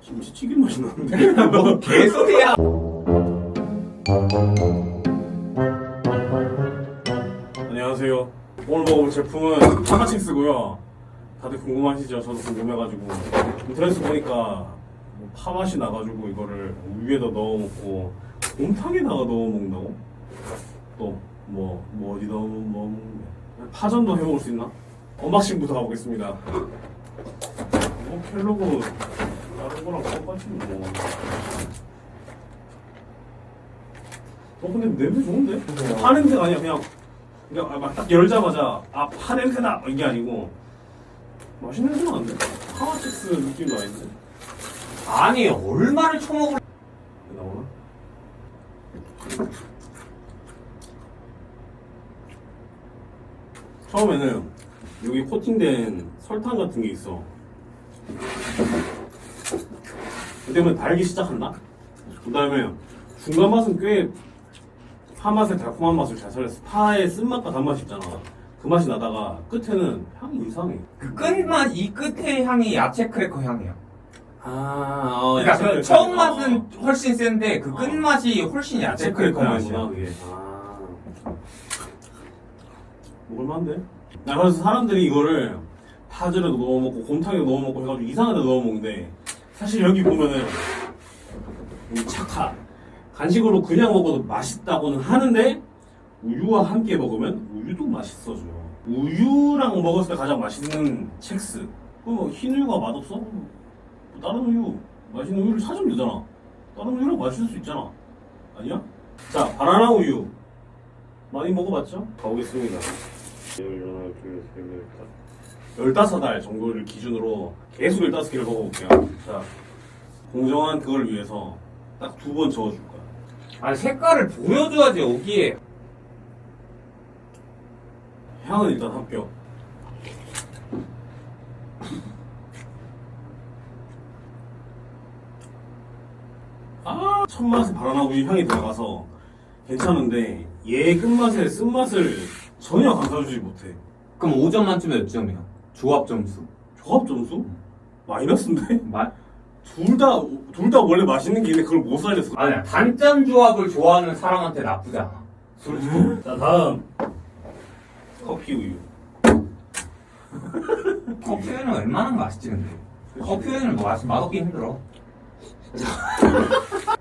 김치찌개 맛이 나는데? 뭐 개소리야. 안녕하세요. 오늘 먹어볼 제품은 파마칙스고요. 다들 궁금하시죠? 저도 궁금해가지고 인터넷에 보니까 뭐 파맛이 나가지고 이거를 우유에다 넣어 먹고 곰탕에다가 넣어 먹는다고? 또뭐뭐 어디 넣어 뭐 먹는데 파전도 해 먹을 수 있나? 언박싱부터 가보겠습니다. 뭐 켈로그 다른 거랑 똑같지 뭐. 어 근데 냄새 좋은데? 파 냄새가 아니야 그냥 그냥 아, 막딱 열자마자 아파 냄새다 이게 아니고 맛있는 냄새 나는데? 파마첵스 느낌도 아닌데? 아니 얼마를 처먹을? 나오나? 처음에는 여기 코팅된 설탕 같은 게 있어. 그 때문에 달기 시작한다? 그 다음에 중간 맛은 꽤 파맛의 달콤한 맛을 잘 살렸어. 파의 쓴맛과 단맛이 있잖아. 그 맛이 나다가 끝에는 향이 이상해. 그 끝맛 이 끝의 향이 야채 크래커 향이야. 아, 어, 그러니까 야채 그 크래커. 처음 어. 맛은 훨씬 센데 그 어. 끝맛이 훨씬 야채 크래커 맛이구나 맛이야. 그게. 아. 먹을만한데? 나 그래서 사람들이 이거를 파즈에도 넣어 먹고 곰탕에도 넣어 먹고 해가지고 이상한 데 넣어 먹는데 사실 여기 보면은 이 착하 간식으로 그냥 먹어도 맛있다고는 하는데 우유와 함께 먹으면 우유도 맛있어져. 우유랑 먹었을 때 가장 맛있는 첵스. 그럼 뭐 흰우유가 맛없어? 뭐 다른 우유 맛있는 우유를 찾으면 되잖아. 다른 우유랑 마실 수 있잖아. 아니야? 자, 바나나 우유. 많이 먹어봤죠? 가보겠습니다. 15달 정도를 기준으로 계속 15개를 먹어볼게요. 자, 공정한 그걸 위해서 딱 두 번 저어줄 거야. 아니 색깔을 보여줘야지 여기에. 향은 일단 합격. 아, 첫 맛에 바나나 우유 향이 들어가서 괜찮은데 얘 끝맛에 쓴맛을 전혀 감싸주지 못해. 그럼 5점 만점에 몇 점이야? 조합 점수. 조합 점수? 마이너스인데? 마... 둘 다, 둘 다 원래 맛있는 게 있는데 그걸 못 살렸어. 아니야 단짠 조합을 좋아하는 사람한테 나쁘지 않아. 솔직히. 자, 다음. 커피 우유. 커피 우유는 웬만하면 맛있지 근데. 커피 우유는 뭐 맛, 맛없기 힘들어.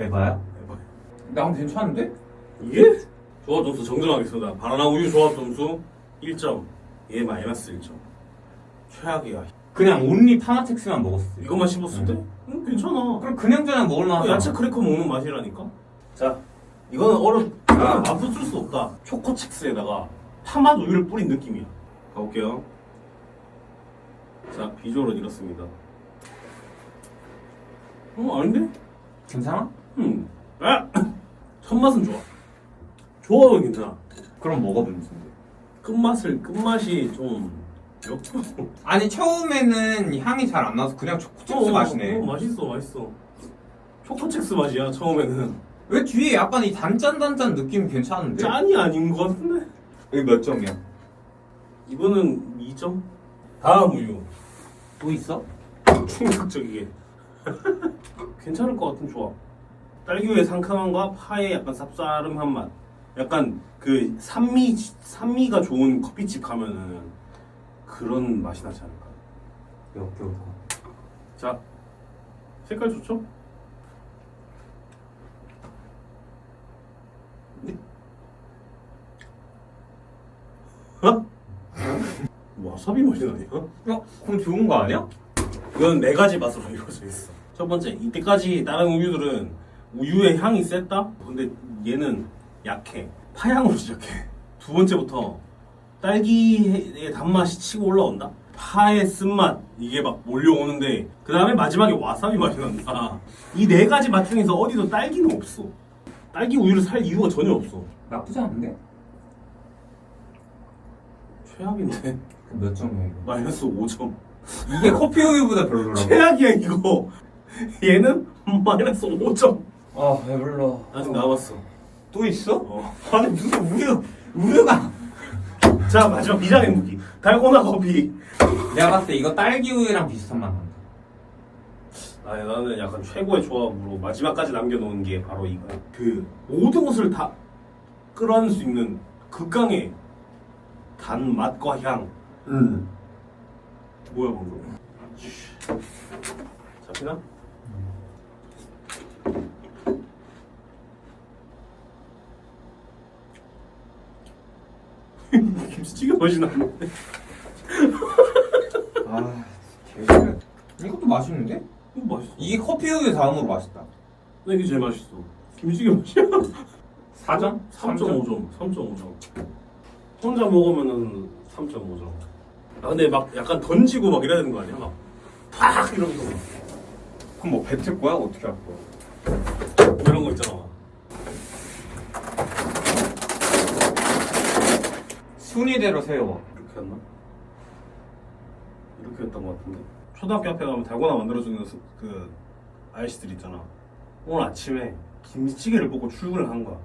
에바야? 대박. 난 괜찮은데? 이게? 조합 점수 정정하겠습니다. 바나나 우유 조합 점수 1점. 얘 마이너스 1점. 최악이야. 그냥 온리 파마텍스만 먹었어. 이것만 씹었을 때? 응, 괜찮아. 그럼 그냥 저냥 먹을 만한. 야채 크래커 먹는 맛이라니까? 자, 이거는 어렵, 이거는 맛없을 수 없다. 초코 첵스에다가 파맛 우유를 뿌린 느낌이야. 가볼게요. 자, 비주얼은 이렇습니다. 어, 아닌데? 괜찮아? 음. 아! 첫 맛은 좋아. 조합은 괜찮아. 그럼 먹어보면 된대. 끝맛을, 끝맛이 좀, 역겨워. 아니 처음에는 향이 잘 안 나서 그냥 초코칩스 어, 맛이네. 어, 맛있어, 맛있어. 초코첵스 맛이야, 처음에는. 왜 뒤에 약간 이 단짠단짠 느낌 괜찮은데? 짠이 아닌 것 같은데? 여기 몇 점이야? 이거는 2점? 다음 우유. 또 있어? 충격적이게. 괜찮을 것 같은 조합. 딸기우유의 상큼함과 파의 약간 쌉싸름한 맛. 약간 그 산미, 산미가 좋은 커피집 가면은 그런 맛이 나지 않을까. 역겨워. 자, 색깔 좋죠? 네. 어? 와사비 맛이 나냐? 야, 그럼 좋은 거 아니야? 이건 네 가지 맛으로 이루어져 있어. 첫 번째, 이때까지 다른 우유들은 우유의 향이 셌다? 근데 얘는 약해. 파향으로 시작해. 두 번째부터 딸기의 단맛이 치고 올라온다? 파의 쓴맛, 이게 막 몰려오는데, 그 다음에 마지막에 와사비 맛이 난다. 이 네 가지 맛 중에서 어디도 딸기는 없어. 딸기 우유를 살 이유가 전혀 없어. 나쁘지 않은데? 최악인데? 그몇 점이야 이거? 마이너스 5점. 이게 커피 우유보다 별로라고? 최악이야, 이거. 얘는 마이너스 5점. 아 배불러. 아직 남았어. 또 있어? 어. 아니 무슨 우유 우유가 자 마지막 비장의 무기 달고나 커피 내가 봤을 때 이거 딸기 우유랑 비슷한 맛 난다 아니 나는 약간 최고의 조합으로 마지막까지 남겨놓은 게 바로 이거 그 모든 것을 다 끌어안을 수 있는 극강의 단 맛과 향응 뭐야 방금? 잡히나? 김치찌개 맛이 나는데. 아 개싫어 이것도 맛있는데? 이거 맛있어. 이게 커피 우유 다음으로 맛있다. 나 이게 제일 맛있어. 김치찌개 맛이야. 4점? 3.5점. 3.5점 혼자 먹으면은 3.5점 아 근데 막 약간 던지고 막 이래야 되는 거 아니야? 막 팍 이러면서 막 그럼 뭐 뱉을 거야? 어떻게 할 거야? 이런 거 있잖아 순위대로 세워 이렇게 했나? 이렇게 했던 것 같은데 초등학교 앞에 가면 달고나 만들어주는 스- 그 아저씨들 있잖아 오늘 아침에 김치찌개를 먹고 출근을 한 거야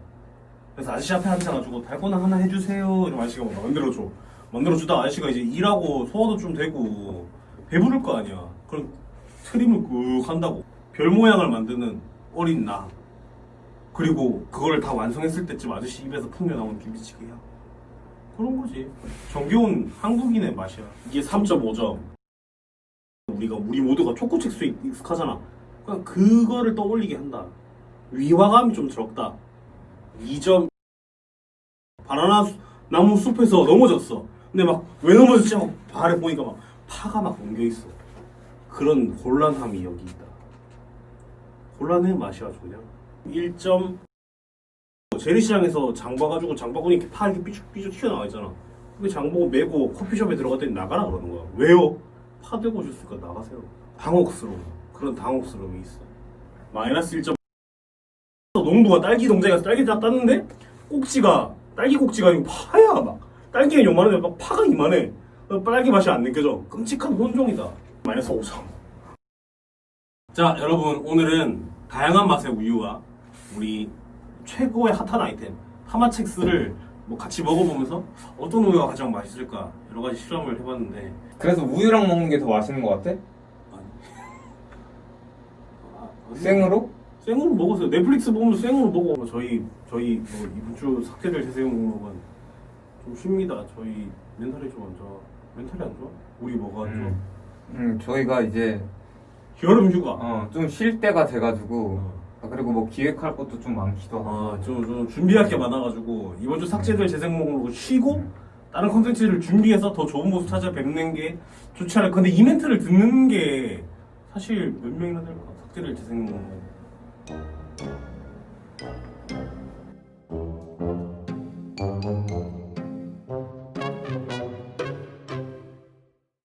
그래서 아저씨 앞에 앉아가지고 달고나 하나 해주세요 이러면 아저씨가 막 만들어줘 만들어주다 아저씨가 이제 일하고 소화도 좀 되고 배부를 거 아니야 그럼 트림을 꾹 한다고 별 모양을 만드는 어린 나 그리고 그거를 다 완성했을 때쯤 아저씨 입에서 풍겨 나온 김치찌개야 그런 거지. 정겨운 한국인의 맛이야. 이게 3.5점. 우리가 우리 모두가 초코칩스에 익숙하잖아. 그냥 그거를 떠올리게 한다. 위화감이 좀 적다. 2점. 바나나 수- 나무 숲에서 넘어졌어. 근데 막 왜 넘어졌지 하고 발에 보니까 막 파가 막 엉겨 있어. 그런 곤란함이 여기 있다. 곤란의 맛이 아주 그냥 1점. 재래시장에서 장 봐가지고 장 바구니 이렇게 파 이렇게 삐죽삐죽 튀어나와 있잖아. 근데 장 보고 메고 커피숍에 들어갔더니 나가라 그러는 거야. 왜요? 파 들고 오셨으니까 나가세요. 당혹스러워. 그런 당혹스러움이 있어. 마이너스 1점. 농부가 딸기 농장에서 딸기 딱 땄는데 꼭지가 딸기 꼭지가 아니고 파야 막. 딸기가 요만한데 막 파가 이만해. 어, 딸기 맛이 안 느껴져. 끔찍한 혼종이다. 마이너스 5점. 자 여러분 오늘은 다양한 맛의 우유와 우리 최고의 핫한 아이템 파마첵스를 뭐 같이 먹어보면서 어떤 우유가 가장 맛있을까 여러 가지 실험을 해봤는데 그래서 우유랑 먹는 게 더 맛있는 것 같아? 아, 생으로? 생으로 먹었어요 넷플릭스 보면서 생으로 먹어 저희 저희 뭐 이번 주 삭제될 제세용 목록은 좀 쉽니다 저희 멘탈이 좀 안 좋아 멘탈이 안 좋아? 우리 뭐가 안 좋아? 음. 음 저희가 이제 여름 휴가 어, 좀 쉴 때가 돼가지고 어. 아, 그리고 뭐 기획할 것도 좀 많기도 하고 아, 좀, 좀 준비할 게 많아가지고 이번 주 삭제될 재생 목록을 쉬고 다른 컨텐츠를 준비해서 더 좋은 모습 찾아뵙는 게 좋지 않을까. 근데 이 멘트를 듣는 게 사실 몇 명이나 될까? 삭제될 재생 목록.